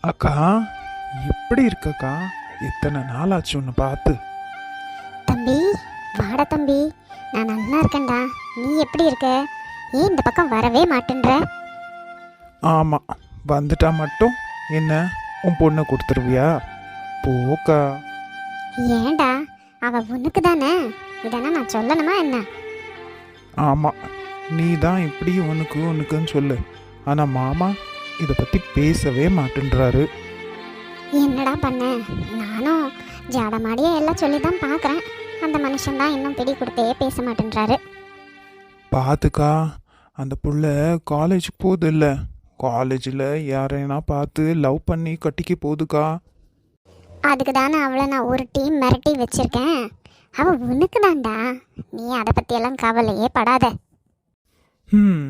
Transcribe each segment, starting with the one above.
அக்கா எப்படி இருக்கக்கா? இத்தனை நாள் ஆச்சு உன்னை பார்த்து. தம்பி வாடா தம்பி. நான் நல்லா இருக்கேன்டா. நீ எப்படி இருக்க? ஏன் இந்த பக்கம் வரவே மாட்டேன்ற? ஆமாம் வந்துட்டா மட்டும். என்ன உன் பொண்ணை கொடுத்துருவியா? போக்கா. ஏன்டா? அவ உனக்கு தானே இதெல்லாம் நான் சொல்லணுமா என்ன? ஆமாம் நீ தான் இப்படி உனக்கு உனக்குன்னு சொல்லு. ஆனால் மாமா இதை பற்றி பேசவே மாட்டேன்றாரு. என்னடா பண்ண? நானும் ஜாடமாடியே எல்லாம் சொல்லி தான் பார்க்குறேன் அந்த மனுஷன் தான் இன்னும் பிடி கொடுத்தே பேச மாட்டேன்றாரு. பார்த்துக்கா அந்த புள்ள காலேஜுக்கு போகுது இல்லை? காலேஜில் யாரைனா பார்த்து லவ் பண்ணி கட்டிக்க போகுதுக்கா? அதுக்கு தானே அவளை நான் ஒரு டீம் மிரட்டி வச்சிருக்கேன். அவ உனக்கு தான்டா நீ அதை பற்றியெல்லாம் கவலையே படாத. ம்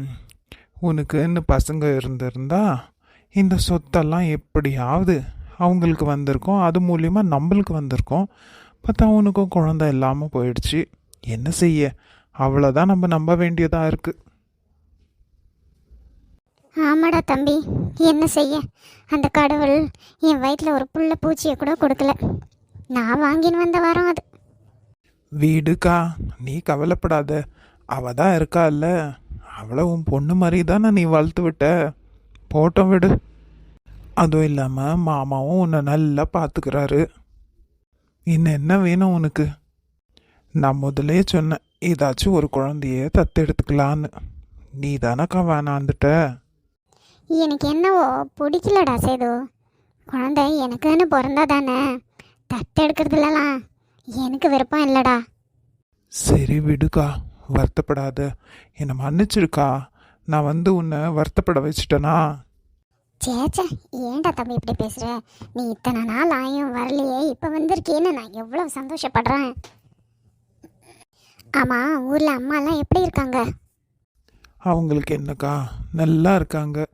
உனக்குன்னு பசங்க இருந்திருந்தா இந்த சொத்தெல்லாம் எப்படியாவது அவங்களுக்கு வந்திருக்கும். அது மூலியமாக நம்மளுக்கு வந்திருக்கும். பார்த்தா உனக்கும் குழந்தை இல்லாமல் போயிடுச்சு. என்ன செய்ய? அவ்வளோதான் நம்ம நம்ப வேண்டியதாக இருக்குது ஆமாடா தம்பி. என்ன செய்ய? அந்த கடவுள் என் வயிற்றில் ஒரு புள்ள பூச்சியை கூட கொடுக்கல. நான் வாங்கின்னு வந்த வரோம் அது. வீடுக்கா நீ கவலைப்படாத. அவ தான் இருக்கால்ல அவளை உன் பொண்ணு மாதிரி தானே நீ வளர்த்து விட்ட? போட்டோம் விடு. அதுவும் இல்லாமல் மாமாவும் உன்னை நல்லா பார்த்துக்கிறாரு இன்னும் என்ன வேணும் உனக்கு? நான் முதலே சொன்னேன் ஏதாச்சும் ஒரு குழந்தைய தத்தெடுத்துக்கலான்னு. நீ தானக்கா வேணாந்துட்ட எனக்கு என்னவோ பிடிக்கலடா சேது. குழந்தை எனக்குன்னு பிறந்தா தானே தத்தெடுக்கிறதுலலாம் எனக்கு விருப்பம் இல்லைடா. சரி விடுக்கா. வருத்தப்படாத. என்னை மன்னிச்சிருக்கா? நான் வந்து உன்னை வருத்தப்பட வச்சிட்டேனா? சேச்சே ஏன்டா தம்பி இப்படி பேசுகிற நீ இத்தனை நாள் ஆயும் வரலையே இப்போ வந்திருக்கேன்னு நான் எவ்வளோ சந்தோஷப்படுறேன். ஆமாம் ஊரில் அம்மாலாம் எப்படி இருக்காங்க? அவங்களுக்கு என்னக்கா? நல்லா இருக்காங்க.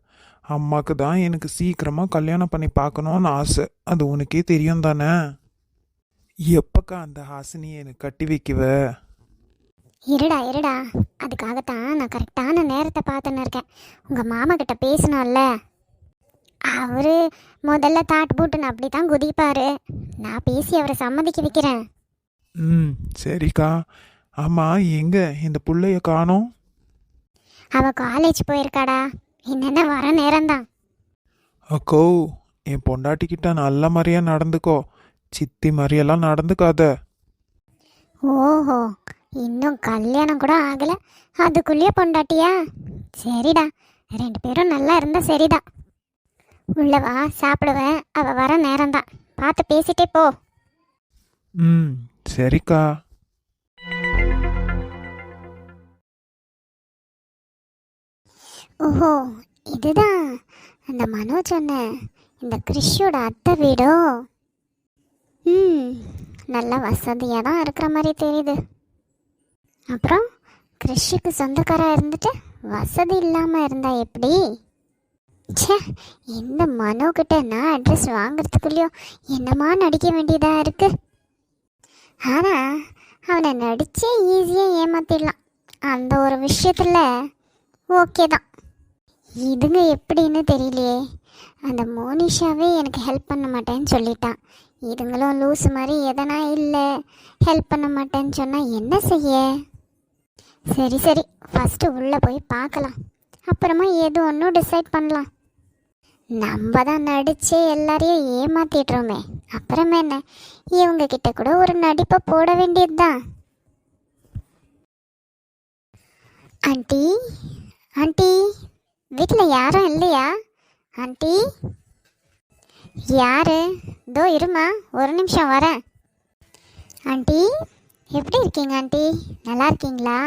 அம்மாக்கு தான் எனக்கு சீக்கிரமாக கல்யாணம் பண்ணி பார்க்கணுன்னு ஆசை. அது உனக்கே தெரியும் தானே எப்பக்கா அந்த ஹாசினியை எனக்கு கட்டி வைக்குவ? இருடா இருடா. அதுக்காகத்தான் நான் கரெக்டான நேரத்தை பார்த்துன்னு இருக்கேன். உங்கள் மாமா கிட்ட பேசணும்ல. அவரு முதல்ல தாட் பூட்டுன்னு அப்படி தான் குதிப்பாரு. நான் பேசி அவரை சம்மதிக்க வைக்கிறேன். ம் சரிக்கா. ஆமாம் எங்கே இந்த புள்ளைய காணோம்? அவ காலேஜ் போயிருக்காடா. என்னென்ன வர நேரம்தான். அக்கோ என் பொண்டாட்டிக்கிட்ட நல்ல மாதிரியா நடந்துக்கோ. சித்தி மாதிரியெல்லாம் நடந்துக்காத. ஓஹோ இன்னும் கல்யாணம் கூட ஆகல. அதுக்குள்ளேயே பொண்டாட்டியா? சரிடா. ரெண்டு பேரும் நல்லா இருந்தா சரிதான். உள்ள வா சாப்பிடுவேன். அவ வர நேரம்தான். பார்த்து பேசிட்டே போ. ம் சரிக்கா. ஓஹோ இதுதான். அந்த மனோஜ் சொன்ன இந்த கிறிஷோட அத்தை வீடோ? ம் நல்ல வசதியாக தான் இருக்கிற மாதிரி தெரியுது. அப்புறம் கிறிஷுக்கு சொந்தக்காராக இருந்துட்டு வசதி இல்லாமல் இருந்தா எப்படி? சே இந்த மனோக்கிட்ட நான் அட்ரஸ் வாங்குறதுக்குள்ளேயோ என்னமா நடிக்க வேண்டியதாக இருக்கு? ஆனால் அவனை நடித்தே ஈஸியாக ஏமாத்திடலாம். அந்த ஒரு விஷயத்தில் ஓகே தான். இதுங்க எப்படின்னு தெரியலையே. அந்த மோனிஷாவே எனக்கு ஹெல்ப் பண்ண மாட்டேன்னு சொல்லிட்டான். இதுங்களும் லூஸ் மாதிரி எதனா இல்லை ஹெல்ப் பண்ண மாட்டேன்னு சொன்னால் என்ன செய்ய? சரி சரி. ஃபஸ்ட்டு உள்ளே போய் பார்க்கலாம். அப்புறமா எது ஒன்றும் டிசைட் பண்ணலாம். நம்ம தான் நடித்து எல்லாரையும் ஏமாத்திடுறோமே அப்புறம் என்ன? இவங்க கிட்ட கூட ஒரு நடிப்பை போட வேண்டியதுதான். ஆண்டி ஆண்டி வீட்டில் யாரும் இல்லையா? ஆண்டி யாரு? இதோ இருமா ஒரு நிமிஷம் வரேன். ஆண்டி எப்படி இருக்கீங்க ஆண்டி? நல்லா இருக்கீங்களா?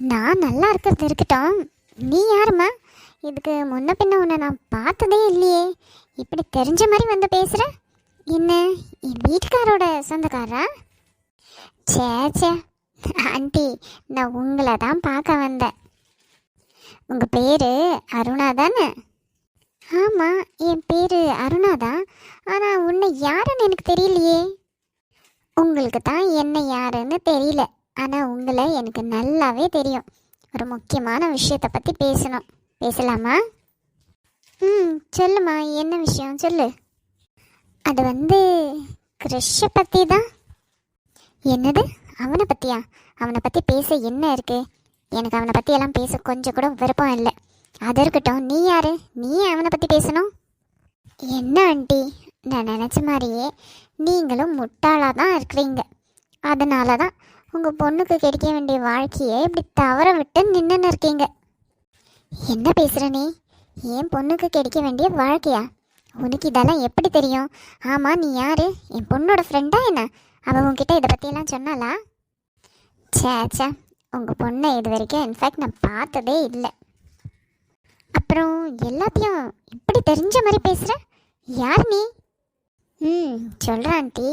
நான் நல்லா இருக்கிறது இருக்கட்டும். நீ யாரும்மா? இதுக்கு முன்ன பின்ன உன்னை நான் பார்த்ததே இல்லையே. இப்படி தெரிஞ்ச மாதிரி வந்து பேசுகிற என்ன என் வீட்டுக்காரோட சொந்தக்காரா சே சே ஆண்டி நான் உங்களை தான் பார்க்க வந்தேன். உங்கள் பேர் அருணா தானே? ஆமாம் என் பேர் அருணா தான். ஆனால் உன்னை யாருன்னு எனக்கு தெரியலையே. உங்களுக்கு தான் என்ன யாருன்னு தெரியல. ஆனால் உங்களை எனக்கு நல்லாவே தெரியும். ஒரு முக்கியமான விஷயத்தை பற்றி பேசணும். பேசலாமா? ம் சொல்லுமா. என்ன விஷயம்? சொல்லு. அது வந்து கிறிஷை பற்றி தான். என்னது? அவனை பற்றியா அவனை பற்றி பேச என்ன இருக்கு? எனக்கு அவனை பற்றி எல்லாம் பேச கொஞ்சம் கூட விருப்பம் இல்லை. அது இருக்கட்டும். நீ யாரு? நீ அவனை பற்றி பேசணும்? என்ன ஆண்டி? நான் நினச்ச மாதிரியே நீங்களும் முட்டாளாக தான் இருக்கிறீங்க. அதனால தான் உங்கள் பொண்ணுக்கு கிடைக்க வேண்டிய வாழ்க்கையை இப்படி தவற விட்டு நின்றுன்னு இருக்கீங்க. என்ன பேசுகிற நீ? என் பொண்ணுக்கு கிடைக்க வேண்டிய வாழ்க்கையா? உனக்கு இதெல்லாம் எப்படி தெரியும்? ஆமாம் நீ யார்? என் பொண்ணோட ஃப்ரெண்டா என்ன? அவள் உங்ககிட்ட இதை பற்றியெல்லாம் சொன்னாலா ச்சே ச்சே. உங்கள் பொண்ணை இது வரைக்கும் இன்ஃபேக்ட் நான் பார்த்ததே இல்லை. அப்புறம் எல்லாத்தையும் இப்படி தெரிஞ்ச மாதிரி பேசுகிற யார் நீ? ம் சொல்கிறேன் ஆண்டி.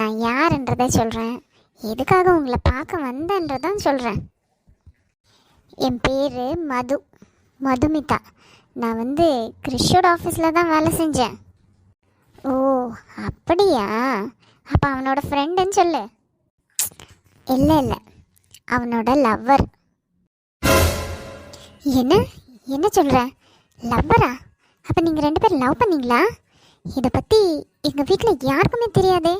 நான் யாருன்றதை சொல்கிறேன் எதுக்காக உங்களை பார்க்க வந்தேன்றதான் சொல்கிறேன் என் பேர் மது மதுமிதா. நான் வந்து கிறிஷோட ஆஃபீஸில் தான் வேலை செஞ்சேன். ஓ அப்படியா? அப்போ அவனோட ஃப்ரெண்டுன்னு சொல்லு. இல்லை இல்லை. அவனோட லவ்வர் என்ன? என்ன சொல்கிற லவ்வரா அப்போ நீங்கள் ரெண்டு பேரும் லவ் பண்ணீங்களா? இதை பற்றி எங்கள் வீட்டில் யாருக்குமே தெரியாதே.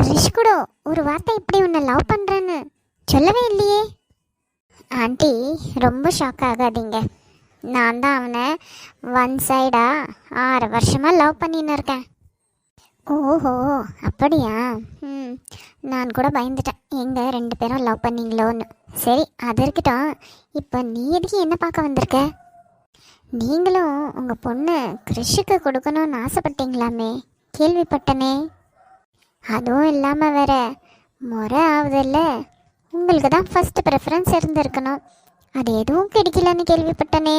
கிரிஷ் கூட ஒரு வார்த்தை இப்படி உன்னை லவ் பண்ணுறேன்னு சொல்லவே இல்லையே. ஆண்டி ரொம்ப ஷாக் ஆகாதீங்க. நான் தான் அவனை ஒன் சைடா ஆறு வருஷமாக லவ் பண்ணின்னு இருக்கேன். ஓஹோ அப்படியா? ம் நான் கூட பயந்துட்டேன். எங்கே ரெண்டு பேரும் லவ் பண்ணிங்களோன்னு. சரி அது இருக்கட்டும். இப்போ நீ எதுக்கு என்ன பார்க்க வந்திருக்க? நீங்களும் உங்கள் பொண்ணு கிறிஷுக்கு கொடுக்கணும்னு ஆசைப்பட்டீங்களாமே? கேள்விப்பட்டனே. அதுவும் இல்லாமல் வேற முறை ஆகுதில்ல உங்களுக்கு தான் ஃபஸ்ட்டு ப்ரிஃபரன்ஸ் இருந்திருக்கணும். அது எதுவும் கிடைக்கலன்னு கேள்விப்பட்டனே.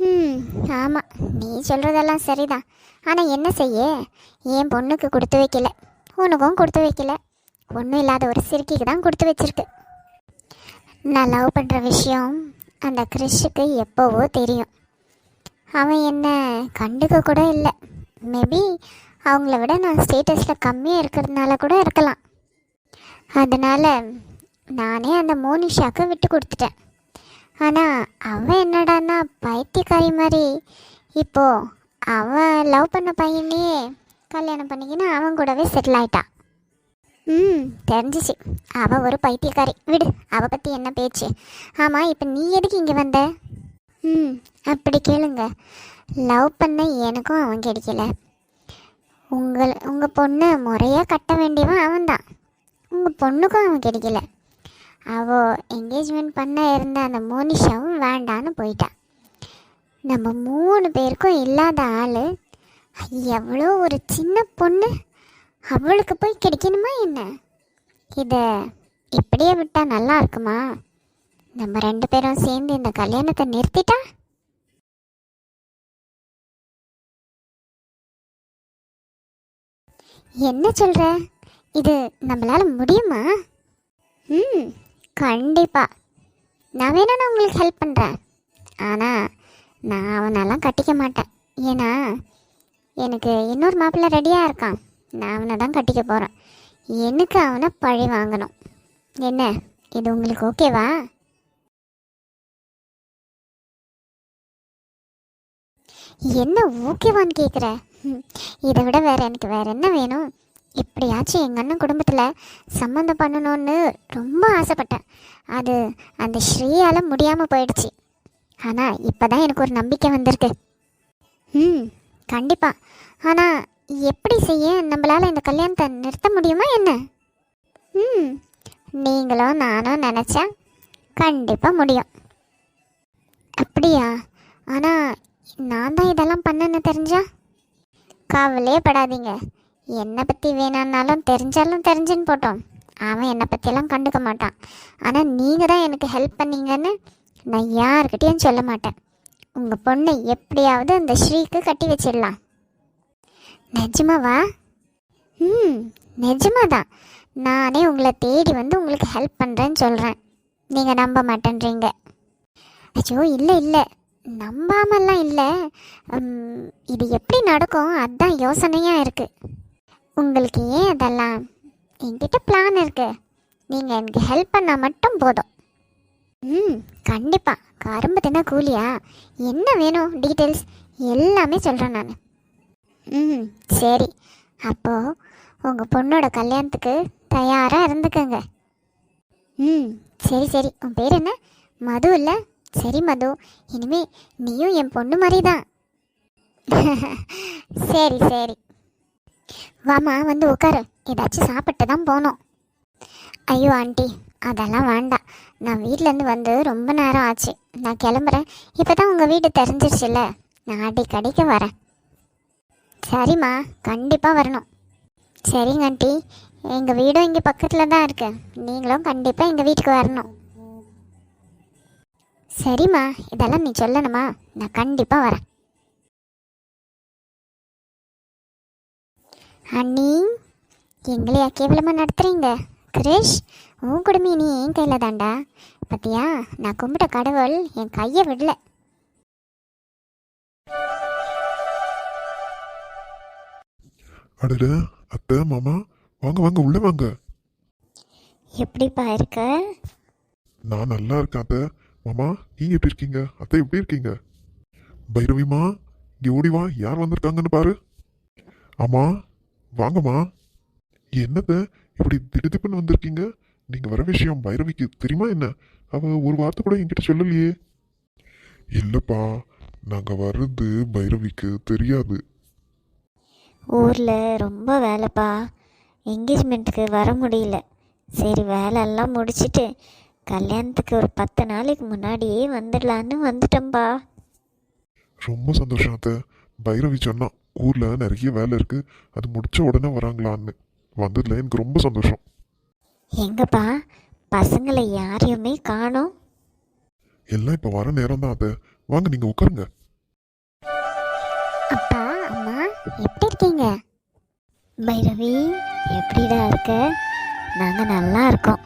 ம் ஆமாம் நீ சொல்கிறதெல்லாம் சரிதான். ஆனால் என்ன செய்ய? என் பொண்ணுக்கு கொடுத்து வைக்கல. உனக்கும் கொடுத்து வைக்கல. ஒன்றும் இல்லாத ஒரு சிறுக்கிக்கு தான் கொடுத்து வச்சிருக்கு. நான் லவ் பண்ணுற விஷயம் அந்த கிறிஷுக்கு எப்போவோ தெரியும். அவன் என்ன கண்டுக்க கூட இல்லை. மேபி அவங்கள விட நான் ஸ்டேட்டஸில் கம்மியாக இருக்கிறதுனால கூட இருக்கலாம். அதனால் நானே அந்த மோனிஷாக்கு விட்டு கொடுத்துட்டேன். ஆனால் அவன் என்னடான்னா பைத்தியக்காரி மாதிரி. இப்போது அவன் லவ் பண்ண பையனையே கல்யாணம் பண்ணிக்கின்னு அவன் கூடவே செட்டில் ஆயிட்டான். ம் தெரிஞ்சிச்சு. அவள் ஒரு பைத்தியக்காரி. விடு அவள் பற்றி என்ன பேச்சு? ஆமாம் இப்போ நீ எதுக்கு இங்கே வந்த? ம் அப்படி கேளுங்க. லவ் பண்ண எனக்கும் அவன் கிடைக்கல. உங்கள் உங்கள் பொண்ணை முறையாக கட்ட வேண்டியவன் அவன்தான். உங்கள் பொண்ணுக்கும் அவன் கிடைக்கல. அவள் என்கேஜ்மெண்ட் பண்ண இருந்த அந்த மோனிஷாவும் வேண்டான்னு போயிட்டான் நம்ம மூணு பேருக்கும் இல்லாத ஆள் எவ்வளோ ஒரு சின்ன பொண்ணு அவளுக்கு போய் கிடைக்கணுமா என்ன? இதை இப்படியே விட்டால் நல்லா இருக்குமா? நம்ம ரெண்டு பேரும் சேர்ந்து இந்த கல்யாணத்தை நிறுத்திட்டா? என்ன சொல்ற? இது நம்மளால முடியுமா? ம் கண்டிப்பா. நான் வேணா நான் உங்களுக்கு ஹெல்ப் பண்ணுறேன் ஆனால் நான் அவனெல்லாம் கட்டிக்க மாட்டேன். ஏன்னா எனக்கு இன்னொரு மாப்பிள்ளை ரெடியாக இருக்கான். நான் அவனை தான் கட்டிக்க போகிறேன் எனக்கு அவனை பழி வாங்கணும். என்ன? இது உங்களுக்கு ஓகேவா என்ன ஓகேவான்னு கேட்குற இதை விட வேறு எனக்கு வேறு என்ன வேணும்? எப்படியாச்சும் எங்கள் அண்ணன் குடும்பத்தில் சம்மந்தம் பண்ணணும்னு ரொம்ப ஆசைப்பட்டேன். அது அந்த ஸ்ரீயால் முடியாமல் போயிடுச்சு. ஆனால் இப்போ தான் எனக்கு ஒரு நம்பிக்கை வந்திருக்கு. ம் கண்டிப்பாக ஆனால் எப்படி செய்ய நம்மளால் இந்த கல்யாணத்தை நிறுத்த முடியுமா என்ன? ம் நீங்களும் நானும் நினச்சா கண்டிப்பாக முடியும். அப்படியா? ஆனால் நான் தான் இதெல்லாம் பண்ணேன்னு தெரிஞ்சா? கவலையே படாதீங்க. என்னை பற்றி வேணான்னாலும் தெரிஞ்சாலும் தெரிஞ்சுன்னு போட்டோம். அவன் என்னை பற்றியெல்லாம் கண்டுக்க மாட்டான். ஆனால் நீங்கள் தான் எனக்கு ஹெல்ப் பண்ணீங்கன்னு நான் யாருக்கிட்டேயும் சொல்ல மாட்டேன். உங்கள் பொண்ணை எப்படியாவது அந்த ஸ்ரீக்கு கட்டி வச்சிடலாம். நிஜமாவா? ம் நிஜமாதான். நானே உங்களை தேடி வந்து உங்களுக்கு ஹெல்ப் பண்ணுறேன்னு சொல்கிறேன் நீங்கள் நம்ப மாட்டேன்றீங்க. ஐயோ இல்லை இல்லை. நம்பாமல்லாம் இல்லை. இது எப்படி நடக்கும்? அதுதான் யோசனையாக இருக்குது உங்களுக்கு ஏன் அதெல்லாம்? என்கிட்ட பிளான் இருக்கு. நீங்கள் எனக்கு ஹெல்ப் பண்ணால் மட்டும் போதும். ம் கண்டிப்பாக கரும்பு தின கூலியா? என்ன வேணும்? டீட்டெயில்ஸ் எல்லாமே சொல்கிறேன் நான். ம் சரி. அப்போது உங்கள் பொண்ணோட கல்யாணத்துக்கு தயாராக இருந்துக்கங்க. ம் சரி சரி. உன் பேர் என்ன? மது இல்லை? சரி மது. இனிமே நீயும் என் பொண்ணு மாதிரி தான் சரி சரி. வாமா வந்து உட்காரு. ஏதாச்சும் சாப்பிட்டு தான் போகணும். ஐயோ ஆண்டி அதெல்லாம் வேண்டாம். நான் வீட்டிலேருந்து வந்து ரொம்ப நேரம் ஆச்சு. நான் கிளம்புறேன். இப்போ தான் உங்கள் வீடு தெரிஞ்சிருச்சுல்ல. நான் அடிக்கடிக்கு வரேன். சரிம்மா கண்டிப்பாக வரணும். சரிங்க ஆண்டி. எங்கள் வீடும் இங்கே பக்கத்தில் தான் இருக்குது நீங்களும் கண்டிப்பாக எங்கள் வீட்டுக்கு வரணும். சரிம்மா இதெல்லாம் நீ சொல்லணுமா? நான் கண்டிப்பாக வரேன். அண்ணி எங்களையா கேவலமாக நடத்துறீங்க. கிரிஷ் உன் குடும்பம் நீ என் கையில் தாண்டா. பத்தியா நான் கும்பிட்ட கடவுள் என் கையை விடல. அடட அத்தை மாமா வாங்க வாங்க உள்ள வாங்க. எப்படிப்பா இருக்க? நான் நல்லா இருக்கேன் அத்தை. மாமா நீங்க எப்படி இருக்கீங்க? அத்தை எப்படி இருக்கீங்க? பைரவிமா இங்க ஓடிவா யார் வந்திருக்காங்கன்னு பாரு. ஆமா வாங்கம்மா. என்னத்த இப்படி திடுதிப்புன்னு வந்திருக்கீங்க? நீங்க வர விஷயம் பைரவிக்கு தெரியுமா என்ன? அவ ஒரு வார்த்தை கூட என்கிட்ட சொல்லலையே. இல்லப்பா நாங்க வர்றது பைரவிக்கு தெரியாது. ஊரில் ரொம்ப வேலைப்பா. என்கேஜ்மெண்ட்டுக்கு வர முடியல. சரி வேலையெல்லாம் முடிச்சிட்டு கல்யாணத்துக்கு ஒரு பத்து நாளைக்கு முன்னாடியே வந்துடலான்னு வந்துட்டோம்ப்பா ரொம்ப சந்தோஷம் அத்தை. பைரவி சொன்னா ஊர்ல நிறைய வேலை இருக்கு. அது முடிச்ச உடனே வராங்களான்னு. வந்ததுல எனக்கு ரொம்ப சந்தோஷம். எங்கப்பா? பசங்களை யாரையுமே காணோம். எல்லாம் இப்ப வர நேரம் தான் அத்தை. வாங்க நீங்க உட்காருங்க. அப்பா அம்மா எப்படி இருக்கீங்க? பைரவி எப்படிடா இருக்க? நாங்கள் நல்லா இருக்கோம்.